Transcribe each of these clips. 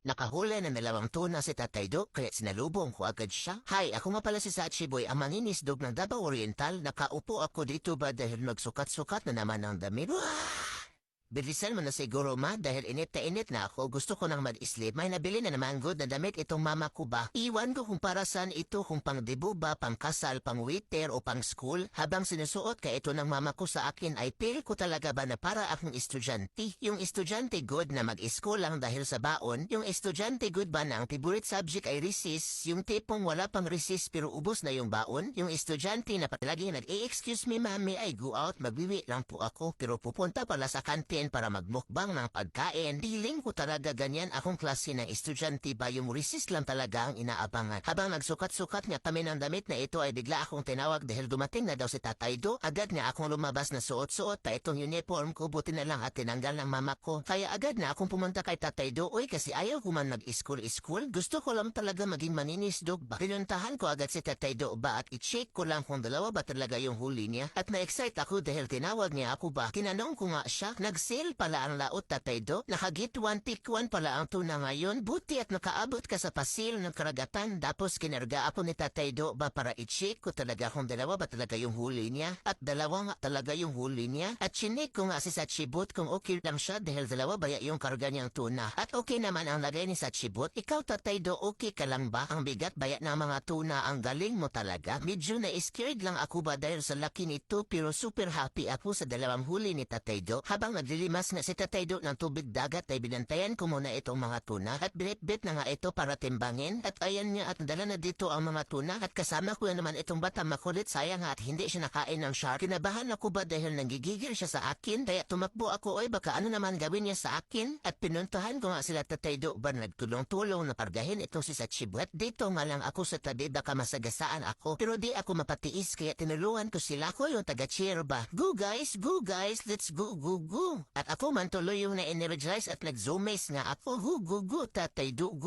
Nakahuli na dalawang tuna si Tatay Do kaya sinalubong ko agad siya. Hi, ako nga pala si Sachi Boy, ang manginisdog ng Davao Oriental. Nakaupo ako dito ba dahil magsukat-sukat na naman ang damit. Wah! Bilisan mo na siguro ma dahil init na init na ako. Gusto ko nang mag-sleep. May nabili na naman good na damit itong mama ko ba. Iwan ko kung para saan ito kung pang debo ba, pang kasal, pang waiter o pang school. Habang sinusuot ka ito ng mama ko sa akin ay feel ko talaga ba na para akong estudyante. Yung estudyante good na mag-school lang dahil sa baon. Yung estudyante good ba na ang favorite subject ay recess. Yung tipong wala pang recess pero ubos na yung baon. Yung estudyante na palagi nag-e-excuse me mami ay go out magbiwi lang po ako pero pupunta pala sa kantin para magmukbang ng pagkain. Feeling ko talaga ganyan akong klase ng estudyante ba yung recess lang talaga ang inaabangan. Habang nagsukat-sukat nga kami ng damit na ito ay bigla akong tinawag dahil dumating na daw si Tatay Do. Agad nga akong lumabas na suot-suot pa itong uniform ko buti na lang at tinanggal ng mama ko. Kaya agad na akong pumunta kay Tatay Do. Uy kasi ayaw ko man mag-school-school. Gusto ko lang talaga maging maninisdog ba. Pinuntahan ko agad si Tatay Do ba at i-check ko lang kung dalawa ba talaga yung huli niya. At na-excite ako dahil tinawag niya ako ba. Kinanong ko nga siya. Nag-sale pala ang laot Tatay Do. Nakagit one one pala ang tuna ngayon. Buti at nakaabot ka sa pasil ng karagatan. Tapos kinarga ako ni Tatay Do ba para i-check ko talaga kung dalawa ba talaga yung huli niya. At dalawa nga talaga yung huli niya. At chinik ko nga si Sachibot kung okay lang siya dahil dalawa ba yung karga niyang tuna. At okay naman ang lagay ni Sachibot. Ikaw Tatay Do okay ka lang ba? Ang bigat baya ng mga tuna ang galing mo talaga. Medyo na-scared lang ako ba dahil sa laki nito pero super happy ako sa dalawang huli ni Tatay Do. Habang naglilimas na si Tatay Do ng tubig dagat ay binantayan ko muna itong mga tuna at binitbit na nga ito para timbangin at ayan niya at dala na dito ang mga tuna at kasama ko naman itong bata makulit sayang at hindi siya nakain ng shark. Kinabahan ako ba dahil nanggigigil siya sa akin kaya tumakbo ako oy baka ano naman gawin niya sa akin at pinuntahan ko nga sila Tatay Do ba nagtulong-tulong na pargahin itong si Sachibuat. Dito nga lang ako sa tabi baka masagasaan ako pero di ako mapatiis kaya tinulungan ko sila ko yung taga-cheer ba. Go guys, go guys, let's go, go, go. At ako man tuloy yung na-energize at nag-zoomaze nga ako. Hu, go, go, tatay, go.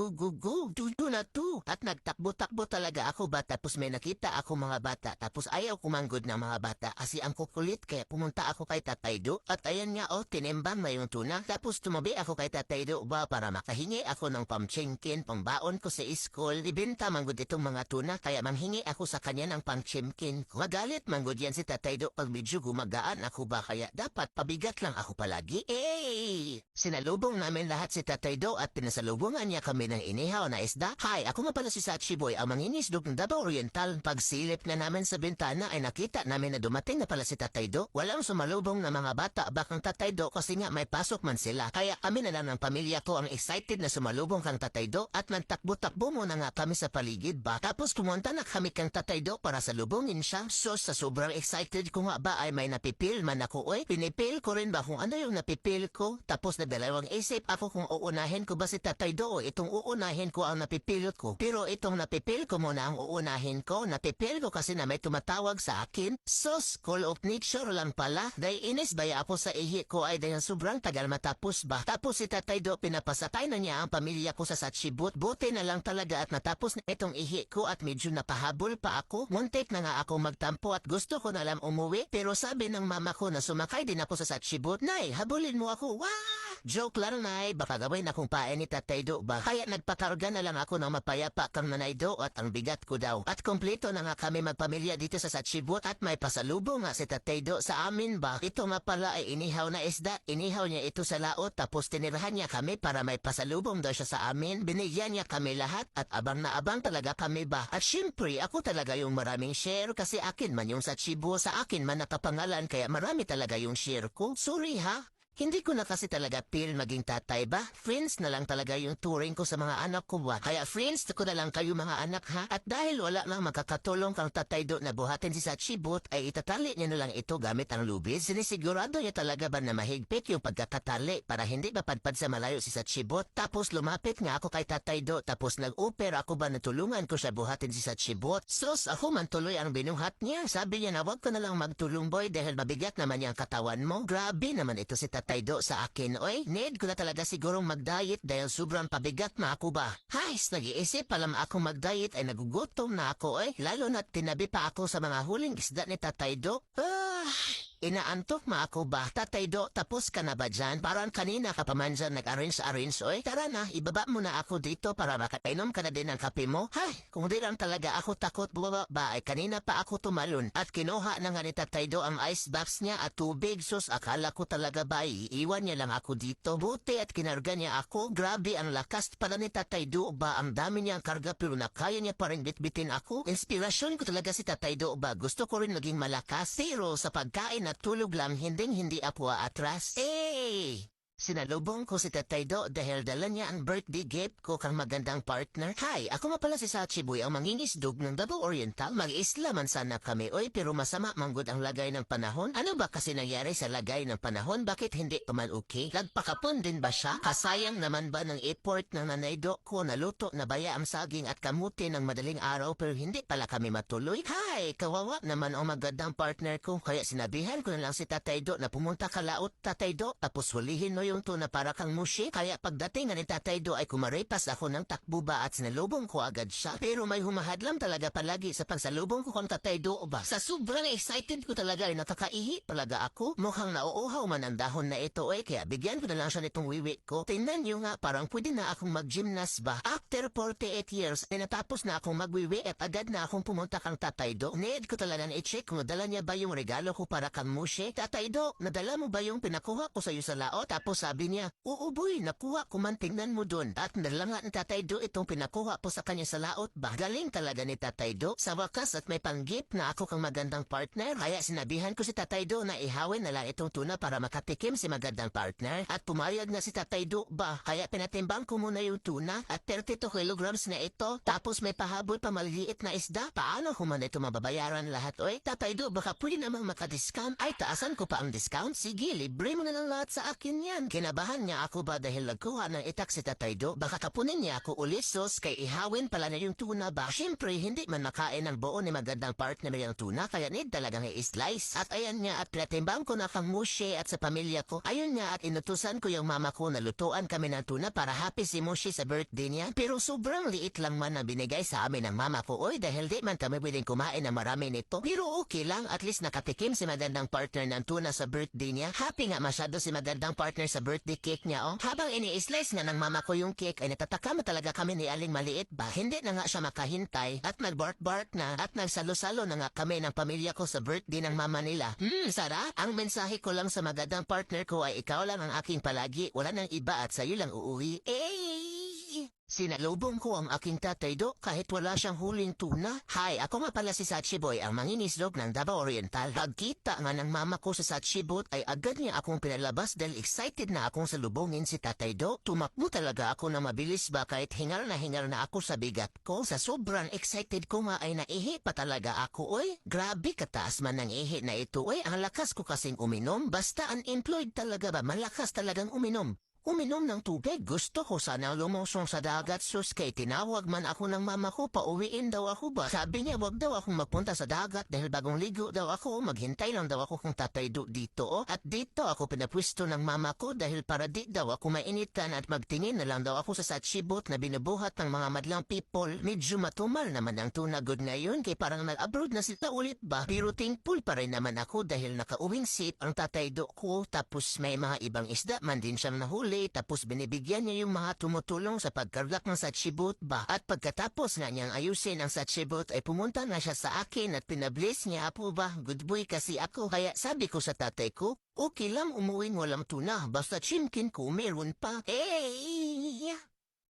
Do, do na to. At nagtakbo-takbo talaga ako ba? Tapos may nakita ako mga bata. Tapos ayaw kumanggod ng mga bata. Kasi ang kukulit kaya pumunta ako kay tatay do at ayan nga oh tinimbang na yung tuna tapos tumabi ako kay tatay do ba? Para makahingi ako ng pamchingkin pambaon ko sa school ibenta manggod itong mga tuna kaya manghingi ako sa kanya ng pamchimkin magalit manggod yan si tatay do pag medyo gumagaan ako ba? Kaya dapat pabigat lang ako palagi eh. Sinalubong namin lahat si tatay do at pinasalubungan niya kami ng inihaw na isda. Hi ako nga pala si Sachi Boy ang manginisdog ng Davao Oriental. Pagsilip na namin sa bintana ay nakita namin na dumating na pala si tatay do. Walang sumalubong na mga bata bakang tatay do kasi nga may pasok man sila. Kaya kami na lang ng pamilya ko ang excited na sumalubong kang tatay do at nagtakbo-takbo muna nga kami sa paligid ba. Tapos pumunta na kami kang tatay do para salubungin siya. So sa sobrang excited ko nga ba ay may napipil man ako oy. Pinipil ko rin ba kung ano yung napipil ko tapos na dalawang isip ako kung uunahin ko ba si tatay do itong uunahin ko ang napipilot ko. Pero itong napipil ko muna ang uunahin ko. Napipil ko kasi na may tumatawag sa akin. Sos call of nature lang pala. Dahil inis baya ako sa ihi ko? Ay dahil sobrang tagal matapos ba? Tapos si tatay do pinapasakay na niya ang pamilya ko sa Sachibut. Buti na lang talaga at natapos na itong ihi ko at medyo napahabol pa ako. Muntik na nga ako magtampo at gusto ko na lang umuwi. Pero sabi ng mama ko na sumakay din ako sa Sachibut habulin mo ako. Wah joke lang nay. Baka gawin akong pae ni tatay do ba? Kaya nagpakarga na lang ako ng mapayapa kang nanay do at ang bigat ko daw. At kompleto na nga kami magpamilya dito sa Sachibut at may pasalubong nga si tatay do sa amin ba? Ito nga pala ay inihaw na isda. Inihaw niya ito sa laot. Tapos tinirahan niya kami para may pasalubong daw siya sa amin. Binigyan niya kami lahat at abang na abang talaga kami ba? At syempre ako talaga yung maraming share kasi akin man yung Sachibo sa akin man nakapangalan kaya marami talaga yung share ko. Sorry ha hindi ko na kasi talaga feel maging tatay ba? Friends na lang talaga yung touring ko sa mga anak ko ba? Kaya friends ko na lang kayo mga anak ha? At dahil wala nang makakatulong kang tatay do na buhatin si Sachibot ay itatali niya na lang ito gamit ang lubid. Sinisigurado niya talaga ba na mahigpit yung pagkakatali para hindi mapadpad sa malayo si Sachibot. Tapos lumapit nga ako kay tatay do tapos nag-upper ako ba natulungan ko siya buhatin si Sachibot. Sos ako man tuloy ang binuhat niya. Sabi niya na wag ka na lang magtulong boy dahil mabigat naman yung katawan mo. Grabe naman ito si tatay do sa akin. Oy, need ko na talaga sigurong mag-diet dahil sobrang pabigat na ako ba. Hays, nag-iisip alam ako mag-diet ay nagugutom na ako. Oy, lalo na tinabi pa ako sa mga huling isda ni tatay do. Ah, Inaantok ma ako ba? Tatay Do, tapos ka na ba dyan? Parang kanina ka pa man nag-arrange-arrange. Oy, tara na, ibaba mo na ako dito para makainom ka na din ng kape mo. Hay, kung di lang talaga ako takot bumaba ba, ay kanina pa ako tumalon. At kinuha na nga ni Tatay Do ang ice box niya at tubig. Sus, akala ko talaga ba, iiwan niya lang ako dito. Buti at kinarga niya ako. Grabe, ang lakas pala ni Tatay Do ba? Ang dami niyang karga pero nakaya niya pa rin bitbitin ako. Inspirasyon ko talaga si Tatay Do ba? Gusto ko rin maging malakas. Zero sa pagkain at tulog lang, hindi hindi apo atras. Eh! Sinalubong ko si Tatay Do dahil dala niya ang birthday gift ko kang magandang partner. Hi, ako nga pala si Sachi Boy, ang mangingisdog ng Davao Oriental. Mag-isla man sana kami, oy, pero masama manggod ang lagay ng panahon. Ano ba kasi nangyari sa lagay ng panahon? Bakit hindi man okay? Nagpakapon din ba siya? Kasayang naman ba ng effort ng nanay Do ko naluto na baya ang saging at kamuti ng madaling araw pero hindi pala kami matuloy? Hi, kawawa naman ang magandang partner ko. Kaya sinabihan ko na lang si Tatay Do na pumunta ka laot, Tatay Do, tapos hulihin mo yung tuna para kang mushi. Kaya pagdating nga ni Tatay Do ay kumaripas ako ng takbuba at sinalubong ko agad siya. Pero may humahadlam talaga palagi sa pagsalubong ko kang Tatay Do ba? Sa sobrang excited ko talaga ay nakakaihi talaga ako. Mukhang nauuhaw man ang dahon na ito eh, kaya bigyan ko na lang siya nitong wiwi ko. Tingnan niyo nga, parang pwede na akong mag-gymnast ba? After 48 years, ay natapos na akong magwiwi at agad na akong pumunta kang Tatay Do. Need ko talaga na i-check kung dala niya ba yung regalo ko para kang mushi. Tatay Do, nadala mo ba yung pinakuha ko sa iyo sa lao? Tapos sabi niya, oo boy, nakuha ko man tingnan mo dun. At nalanga ni Tatay Do itong pinakuha po sa kanya sa laot ba? Galing talaga ni Tatay Do. Sa wakas at may panggip na ako kang magandang partner. Kaya sinabihan ko si Tatay Do na ihawin na lang itong tuna para makatikim si magandang partner. At pumayag na si Tatay Do ba? Kaya pinatimbang ko muna yung tuna at 32 kilograms na ito. Tapos may pahabol pa maliliit na isda. Paano ko man ito mababayaran lahat? Oy, Tatay Do, baka pwede namang makadiscount. Ay, taasan ko pa ang discount? Sige, libre mo na lang lahat sa akin yan. Kinabahan niya ako ba dahil nagkuha ng itak si Tatay Do? Baka kapunin niya ako ulisos kay ihawin pala na yung tuna ba? Siyempre, hindi man makain ng buo ni magandang partner yung tuna kaya need talagang i-slice. At ayan niya at pinatimbang ko na kang Mushi at sa pamilya ko. Ayun niya at inutusan ko yung mama ko na lutuan kami ng tuna para happy si Mushi sa birthday niya. Pero sobrang liit lang man na binigay sa amin ng mama ko. Oy, dahil di man kami pwedeng kumain na marami nito. Pero okay lang, at least nakatikim si magandang partner ng tuna sa birthday niya. Happy nga masyado si magandang partner sa birthday cake niya, oh. Habang ini-slice nga ng mama ko yung cake, ay natataka mo talaga kami ni Aling Maliit ba? Hindi na nga siya makahintay at nag-bark-bark na at nagsalo-salo na nga kami ng pamilya ko sa birthday ng mama nila. Hmm, Sara, ang mensahe ko lang sa magandang partner ko ay ikaw lang ang aking palagi, wala nang iba at sa'yo lang uuwi. Eh! Sinalubong ko ang aking tatay do kahit wala siyang huling tuna. Hi, ako nga pala si Sachi Boy, ang manginisdog ng Davao Oriental. Pagkita nga ng mama ko sa Sachi Boat ay agad niya akong pinalabas dahil excited na akong salubungin si tatay do. Tumakbo talaga ako na mabilis ba kahit hingal na hingal na ako sa bigat ko. Sa sobrang excited ko nga ay naihi pa talaga ako, oy. Grabe kataas man ng ihi na ito, oy. Ang lakas ko kasing uminom. Basta unemployed talaga ba, malakas talagang uminom. Uminom ng tubig. Gusto ko sana lumusong sa dagat sus kay tinawag man ako ng mama ko pauwiin daw ako ba. Sabi niya wag daw akong magpunta sa dagat dahil bagong ligo daw ako. Maghintay lang daw ako kung tatay do dito. Oh. At dito ako pinapwisto ng mama ko dahil para di daw ako mainitan at magtingin na lang daw ako sa satchibot na binubuhat ng mga madlang people. Medyo matumal naman ang tunagod ngayon kay parang nag-abroad na sila ulit ba. Pero thankful pa rin naman ako dahil nakauwing sip ang tatay do ko tapos may mga ibang isda man din siyang nahuli tapos binibigyan niya yung mga tumutulong sa pagkarlak ng satchibot ba. At pagkatapos nga niyang ayusin ang satchibot ay pumunta na siya sa akin at pinabless niya po ba. Good boy kasi ako. Kaya sabi ko sa tatay ko, okay lang umuwing walang tuna basta chimkin ko meron pa. Eh!